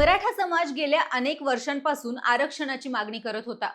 मराठा समाज गेल्या अनेक वर्षांपासून आरक्षणाची मागणी करत होता.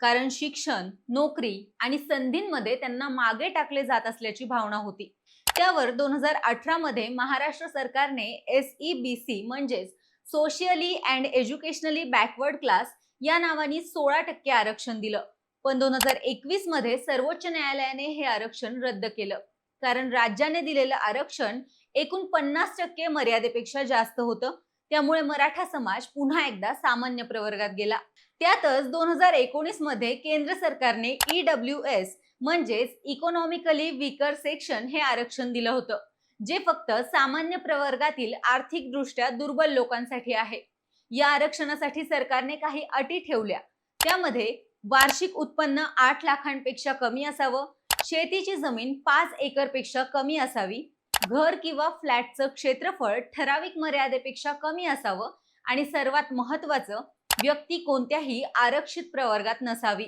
कारण शिक्षण नोकरी आणि संधींमध्ये त्यांना मागे टाकले जात असल्याची भावना होती. त्यावर दोन हजार अठरा मध्ये महाराष्ट्र सरकारने एस ई बी सी म्हणजेच socially and educationally backward class या नावाने सोळा टक्के आरक्षण दिलं. पण दोन हजार एकवीसमध्ये सर्वोच्च न्यायालयाने हे आरक्षण रद्द केलं. कारण राज्याने दिलेलं आरक्षण एकूण पन्नास टक्के मर्यादेपेक्षा जास्त होतं. त्यामुळे मराठा समाज पुन्हा एकदा सामान्य प्रवर्गात गेला. त्यातच दोन हजार एकोणीसमध्ये केंद्र सरकारने ईडब्ल्यू एस म्हणजेच इकॉनॉमिकली विकर सेक्शन हे आरक्षण दिलं होतं जे फक्त सामान्य प्रवर्गातील आर्थिकदृष्ट्या दुर्बल लोकांसाठी आहे. या आरक्षणासाठी सरकारने काही अटी ठेवल्या त्यामध्ये वार्षिक उत्पन्न आठ लाखांपेक्षा कमी असावं शेतीची जमीन पाच एकरपेक्षा कमी असावी घर किंवा फ्लॅटचं क्षेत्रफळ ठराविक मर्यादेपेक्षा कमी असावं आणि सर्वात महत्वाचं व्यक्ती कोणत्याही आरक्षित प्रवर्गात नसावी.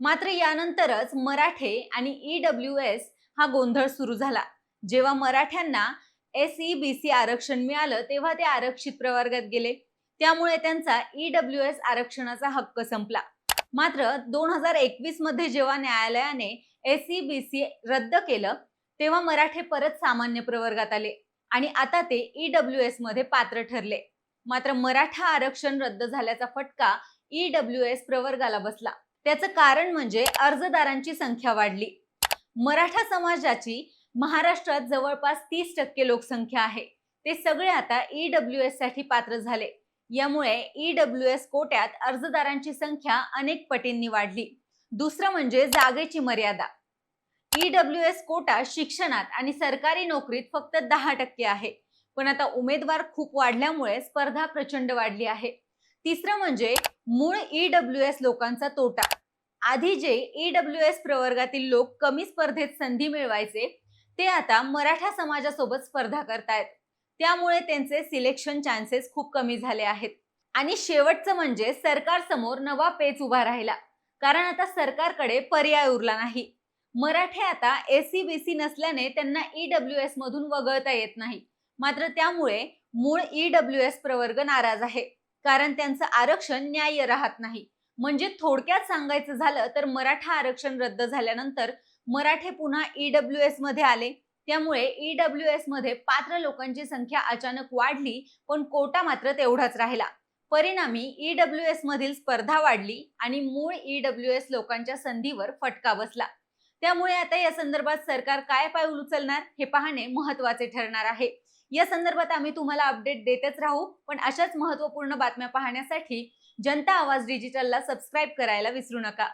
मात्र यानंतरच मराठे आणि ईडब्ल्यू एस हा गोंधळ सुरू झाला. जेव्हा मराठ्यांना एस ई बी सी आरक्षण मिळालं तेव्हा ते आरक्षित प्रवर्गात गेले. त्यामुळे त्यांचा ईडब्ल्यू एस आरक्षणाचा हक्क संपला. मात्र दोन हजार एकवीसमध्ये जेव्हा न्यायालयाने एस ई बी सी रद्द केलं तेव्हा मराठे परत सामान्य प्रवर्गात आले आणि आता ते ईडब्ल्यू एसमध्ये पात्र ठरले. मात्र मराठा आरक्षण रद्द झाल्याचा फटका ईडब्ल्यू एस प्रवर्गाला बसला. त्याचं कारण म्हणजे अर्जदारांची संख्या वाढली. मराठा समाजाची महाराष्ट्रात जवळपास तीस टक्के लोकसंख्या आहे. ते सगळे आता ईडब्ल्यू एससाठी पात्र झाले. यामुळे ईडब्ल्यू एस कोट्यात अर्जदारांची संख्या अनेक पटींनी वाढली. दुसरं म्हणजे जागेची मर्यादा. ईडब्ल्यू एस कोटा शिक्षणात आणि सरकारी नोकरीत फक्त दहा टक्के आहे. पण आता उमेदवार खूप वाढल्यामुळे स्पर्धा प्रचंड वाढली आहे. तिसरं म्हणजे मूळ ईडब्ल्यू एस लोकांचा तोटा. आधी जे ईडब्ल्यू एस प्रवर्गातील लोक कमी स्पर्धेत संधी मिळवायचे ते आता मराठा समाजासोबत स्पर्धा करतायत. त्यामुळे त्यांचे सिलेक्शन चान्सेस खूप कमी झाले आहेत. आणि शेवटचं म्हणजे सरकारसमोर नवा पेच उभा राहिला. कारण आता सरकारकडे पर्याय उरला नाही. मराठे आता एससीबीसी नसल्याने त्यांना ईडब्ल्यू एस मधून वगळता येत नाही. मात्र त्यामुळे मूळ ईडब्ल्यू एस प्रवर्ग नाराज आहे. कारण त्यांचं आरक्षण न्याय्य राहत नाही. म्हणजे थोडक्यात सांगायचं झालं तर मराठा आरक्षण रद्द झाल्यानंतर मराठे पुन्हा ईडब्ल्यू एसमध्ये आले. त्यामुळे ईडब्ल्यू एसमध्ये पात्र लोकांची संख्या अचानक वाढली पण कोटा मात्र तेवढाच राहिला. परिणामी ईडब्ल्यू एस मधील स्पर्धा वाढली आणि मूळ ईडब्ल्यू एस लोकांच्या संधीवर फटका बसला. त्यामुळे आता या संदर्भात सरकार काय पाऊल उचलणार हे पाहणे महत्त्वाचे ठरणार आहे. या संदर्भात आम्ही तुम्हाला अपडेट देतच राहू पण अशाच महत्त्वपूर्ण बातम्या पाहण्यासाठी जनता आवाज डिजिटलला सबस्क्राईब करायला विसरू नका.